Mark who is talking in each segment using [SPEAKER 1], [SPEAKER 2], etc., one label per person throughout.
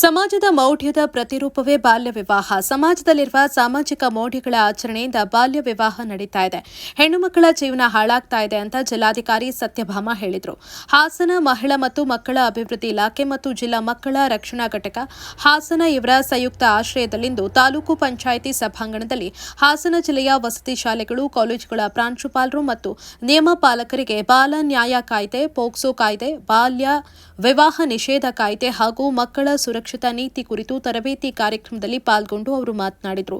[SPEAKER 1] ಸಮಾಜದ ಮೌಢ್ಯದ ಪ್ರತಿರೂಪವೇ ಬಾಲ್ಯ ವಿವಾಹ. ಸಮಾಜದಲ್ಲಿರುವ ಸಾಮಾಜಿಕ ಮೌಢ್ಯಗಳ ಆಚರಣೆಯಿಂದ ಬಾಲ್ಯ ವಿವಾಹ ನಡೀತಾ ಇದೆ. ಹೆಣ್ಣು ಮಕ್ಕಳ ಜೀವನ ಹಾಳಾಗ್ತಾ ಇದೆ ಅಂತ ಜಿಲ್ಲಾಧಿಕಾರಿ ಸತ್ಯಭಾಮ ಹೇಳಿದರು. ಹಾಸನ ಮಹಿಳಾ ಮತ್ತು ಮಕ್ಕಳ ಅಭಿವೃದ್ಧಿ ಇಲಾಖೆ ಮತ್ತು ಜಿಲ್ಲಾ ಮಕ್ಕಳ ರಕ್ಷಣಾ ಘಟಕ, ಹಾಸನ ಇವರ ಸಂಯುಕ್ತ ಆಶ್ರಯದಲ್ಲಿಂದು ತಾಲೂಕು ಪಂಚಾಯಿತಿ ಸಭಾಂಗಣದಲ್ಲಿ ಹಾಸನ ಜಿಲ್ಲೆಯ ವಸತಿ ಶಾಲೆಗಳು, ಕಾಲೇಜುಗಳ ಪ್ರಾಂಶುಪಾಲರು ಮತ್ತು ನಿಯಮ ಪಾಲಕರಿಗೆ ಬಾಲ ನ್ಯಾಯ ಕಾಯ್ದೆ, ಪೋಕ್ಸೋ ಕಾಯ್ದೆ, ಬಾಲ್ಯ ವಿವಾಹ ನಿಷೇಧ ಕಾಯ್ದೆ ಹಾಗೂ ಮಕ್ಕಳ ಸುರಕ್ಷತಾ ನೀತಿ ಕುರಿತು ತರಬೇತಿ ಕಾರ್ಯಕ್ರಮದಲ್ಲಿ ಪಾಲ್ಗೊಂಡು ಅವರು ಮಾತನಾಡಿದರು.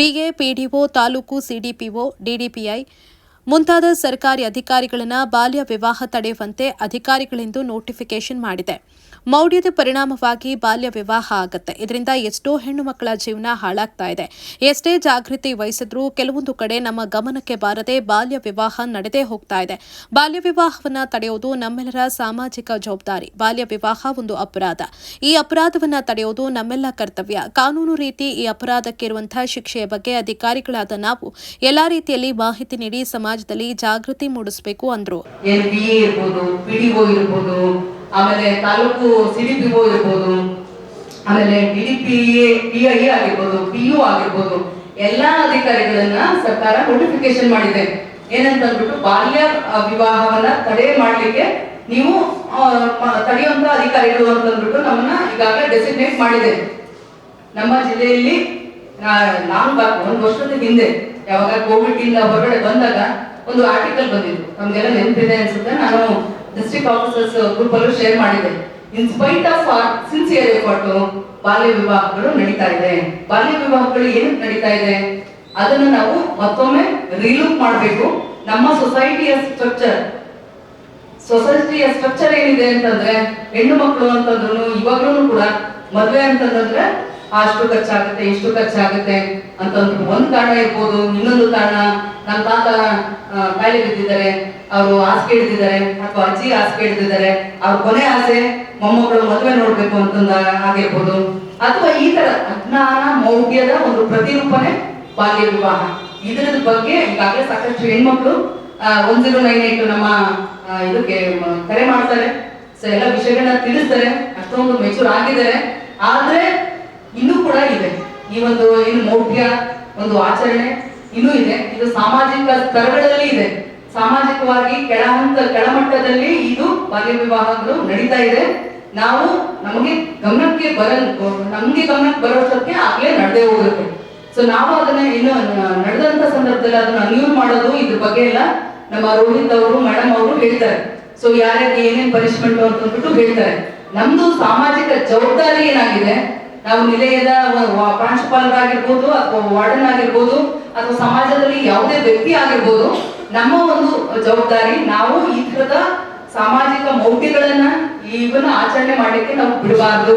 [SPEAKER 1] VA PDO taluk CDPO DDPI ಮುಂತಾದ ಸರ್ಕಾರಿ ಅಧಿಕಾರಿಗಳನ್ನು ಬಾಲ್ಯ ವಿವಾಹ ತಡೆಯುವಂತೆ ಅಧಿಕಾರಿಗಳಿಂದ ನೋಟಿಫಿಕೇಶನ್ ಮಾಡಿದೆ. ಮೌಢ್ಯದ ಪರಿಣಾಮವಾಗಿ ಬಾಲ್ಯ ವಿವಾಹ ಆಗುತ್ತೆ. ಇದರಿಂದ ಎಷ್ಟೋ ಹೆಣ್ಣು ಮಕ್ಕಳ ಜೀವನ ಹಾಳಾಗ್ತಾ ಇದೆ. ಎಷ್ಟೇ ಜಾಗೃತಿ ವಹಿಸಿದ್ರೂ ಕೆಲವೊಂದು ಕಡೆ ನಮ್ಮ ಗಮನಕ್ಕೆ ಬಾರದೆ ಬಾಲ್ಯ ವಿವಾಹ ನಡೆದೇ ಹೋಗ್ತಾ ಇದೆ. ಬಾಲ್ಯ ವಿವಾಹವನ್ನ ತಡೆಯುವುದು ನಮ್ಮೆಲ್ಲರ ಸಾಮಾಜಿಕ ಜವಾಬ್ದಾರಿ. ಬಾಲ್ಯ ವಿವಾಹ ಒಂದು ಅಪರಾಧ. ಈ ಅಪರಾಧವನ್ನ ತಡೆಯುವುದು ನಮ್ಮೆಲ್ಲ ಕರ್ತವ್ಯ. ಕಾನೂನು ರೀತಿ ಈ ಅಪರಾಧಕ್ಕೆ ಇರುವಂತಹ ಶಿಕ್ಷೆಯ ಬಗ್ಗೆ ಅಧಿಕಾರಿಗಳಾದ ನಾವು ಎಲ್ಲಾ ರೀತಿಯಲ್ಲಿ ಮಾಹಿತಿ ನೀಡಿ ಸಮಾಜದಲ್ಲಿ ಜಾಗೃತಿ ಮೂಡಿಸಬೇಕು ಅಂದ್ರು.
[SPEAKER 2] ಆಮೇಲೆ ತಾಲೂಕು ಸಿಡಿ ಪಿ ಒ ಇರ್ಬೋದು, ಆಮೇಲೆ D D P A, P I ಆಗಿರ್ಬೋದು, ಪಿ ಯು ಆಗಿರ್ಬೋದು, ಎಲ್ಲಾ ಅಧಿಕಾರಿಗಳನ್ನ ಸರ್ಕಾರ ನೋಟಿಫಿಕೇಶನ್ ಮಾಡಿದೆ. ಏನಂತ ಅಂದ್ಬಿಟ್ಟು ಬಾಲ್ಯ ವಿವಾಹವನ್ನ ತಡೆ ಮಾಡ್ಲಿಕ್ಕೆ ನೀವು ತಡೆಯುವಂತ ಅಧಿಕಾರಿಗಳು ಅಂತ ಅಂದ್ಬಿಟ್ಟು ನಮ್ಮನ್ನ ಈಗಾಗಲೇ ಡೆಸಿಗ್ನೇಟ್ ಮಾಡಿದೆ. ನಮ್ಮ ಜಿಲ್ಲೆಯಲ್ಲಿ ನಾನು ಒಂದು ವರ್ಷದ ಹಿಂದೆ, ಯಾವಾಗ ಕೋವಿಡ್ ಇಂದ ಹೊರಗಡೆ ಬಂದಾಗ ಒಂದು ಆರ್ಟಿಕಲ್ ಬಂದಿತ್ತು. ನಮ್ಗೆಲ್ಲ ನೆನಪಿದೆ ಅನ್ಸುತ್ತೆ. ನಾನು ಡಿಸ್ಟ್ರಿಕ್ಟ್ ಆಫೀಸರ್ಸ್ ಗ್ರೂಪ್ ಅಲ್ಲೂ ಶೇರ್ ಮಾಡಿದೆ. In spite of sincere effort ಬಾಲ್ಯ ವಿವಾಹಗಳು ನಡೀತಾ ಇದೆ. ಬಾಲ್ಯ ವಿವಾಹಗಳು ಏನು ನಡೀತಾ ಇದೆ? ಅದನ್ನು ನಾವು ಮತ್ತೊಮ್ಮೆ ರೀಲುಕ್ ಮಾಡಬೇಕು. ನಮ್ಮ ಸೊಸೈಟಿಯ ಸ್ಟ್ರಕ್ಚರ್ ಸೊಸೈಟಿಯ ಸ್ಟ್ರಕ್ಚರ್ ಏನಿದೆ ಅಂತಂದ್ರೆ, ಹೆಣ್ಣು ಮಕ್ಕಳು ಅಂತಂದ್ರು ಇವಾಗ್ಲೂ ಕೂಡ ಮದ್ವೆ ಅಂತಂದ್ರೆ ಅಷ್ಟು ಖರ್ಚಾಗುತ್ತೆ, ಇಷ್ಟು ಖರ್ಚಾಗುತ್ತೆ ಅಂತಂದ್ರು ಒಂದ್ ಕಾರಣ ಇರ್ಬೋದು. ಇನ್ನೊಂದು ಕಾರಣ ನನ್ನ ತಾತ ಕಾಯಿಲೆ ಬಿದ್ದಿದ್ದಾರೆ. ಅವರು ಆಸೆ ಹಿಡಿದಿದ್ದಾರೆ ಅಥವಾ ಅಜ್ಜಿ ಆಸೆ ಹಿಡಿದಿದ್ದಾರೆ, ಅವ್ರ ಕೊನೆ ಆಸೆ ಮೊಮ್ಮಕ್ಕಳು ಮದುವೆ ನೋಡ್ಬೇಕು ಅಂತಂದ ಆಗಿರ್ಬೋದು. ಅಥವಾ ಈ ತರ ಅಜ್ಞಾನ, ಮೌಢ್ಯದ ಒಂದು ಪ್ರತಿರೂಪನೆ ಬಾಲ್ಯ ವಿವಾಹ. ಇದರ ಬಗ್ಗೆ ಈಗಾಗಲೇ ಸಾಕಷ್ಟು ಹೆಣ್ಮಕ್ಳು ಒನ್ ಜೀರೋ ನೈನ್ ಏಟ್ ನಮ್ಮ ಇದಕ್ಕೆ ಕರೆ ಮಾಡ್ತಾರೆ. ಸೊ ಎಲ್ಲ ವಿಷಯಗಳನ್ನ ತಿಳಿಸ್ತಾರೆ. ಅಷ್ಟೊಂದು ಮೆಚೂರ್ ಆಗಿದ್ದಾರೆ. ಆದ್ರೆ ಇನ್ನೂ ಕೂಡ ಇದೆ. ಈ ಒಂದು ಏನು ಮೌಢ್ಯ, ಒಂದು ಆಚರಣೆ ಇನ್ನೂ ಇದೆ. ಇದು ಸಾಮಾಜಿಕ ಸ್ತರಗಳಲ್ಲಿ ಇದೆ. ಸಾಮಾಜಿಕವಾಗಿ ಕೆಳಹಂತ ಕೆಳಮಟ್ಟದಲ್ಲಿ ಇದು ಬಾಲ್ಯ ವಿವಾಹಗಳು ನಡೀತಾ ಇದೆ. ನಾವು ನಮಗೆ ಗಮನಕ್ಕೆ ಬರ ನಮ್ಗೆ ಗಮನಕ್ಕೆ ಬರೋಷ್ಟಕ್ಕೆ ಆಗ್ಲೇ ನಡೆದೇ ಹೋಗುತ್ತೆ. ಸೊ ನಾವು ಅದನ್ನ ಇನ್ನು ನಡೆದಂತ ಸಂದರ್ಭದಲ್ಲಿ ಅದನ್ನ ಅನ್ಯೂ ಮಾಡೋದು ಇದ್ರ ಬಗ್ಗೆ ಎಲ್ಲ ನಮ್ಮ ರೋಹಿತ್ ಅವರು ಮೇಡಮ್ ಅವರು ಹೇಳ್ತಾರೆ ಸೊ ಯಾರ್ಯಾರಿಗೆ ಏನೇನ್ ಪನಿಷ್ಮೆಂಟ್ ಅಂತ ಅಂದ್ಬಿಟ್ಟು ಹೇಳ್ತಾರೆ. ನಮ್ದು ಸಾಮಾಜಿಕ ಜವಾಬ್ದಾರಿ ಏನಾಗಿದೆ? ನಾವು ನಿಲಯದ ಪ್ರಾಂಶುಪಾಲರಾಗಿರ್ಬೋದು ಅಥವಾ ವಾರ್ಡನ್ ಆಗಿರ್ಬೋದು ಅಥವಾ ಸಮಾಜದಲ್ಲಿ ಯಾವುದೇ ವ್ಯಕ್ತಿ ಆಗಿರ್ಬೋದು ನಮ್ಮ ಒಂದು ಜವಾಬ್ದಾರಿ, ನಾವು ಈ ತರದ ಸಾಮಾಜಿಕ ಮೌಢ್ಯಗಳನ್ನ ಇವನ್ನ ಆಚರಣೆ ಮಾಡಲಿಕ್ಕೆ ನಾವು ಬಿಡಬಾರದು.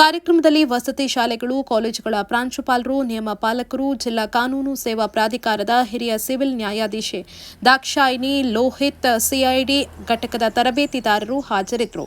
[SPEAKER 1] ಕಾರ್ಯಕ್ರಮದಲ್ಲಿ ವಸತಿ ಶಾಲೆಗಳು, ಕಾಲೇಜುಗಳ ಪ್ರಾಂಶುಪಾಲರು, ನಿಯಮ ಪಾಲಕರು, ಜಿಲ್ಲಾ ಕಾನೂನು ಸೇವಾ ಪ್ರಾಧಿಕಾರದ ಹಿರಿಯ ಸಿವಿಲ್ ನ್ಯಾಯಾಧೀಶೆ ದಾಕ್ಷಾಯಿನಿ ಲೋಹಿತ್, ಸಿಐಡಿ ಘಟಕದ ತರಬೇತಿದಾರರು ಹಾಜರಿದ್ದರು.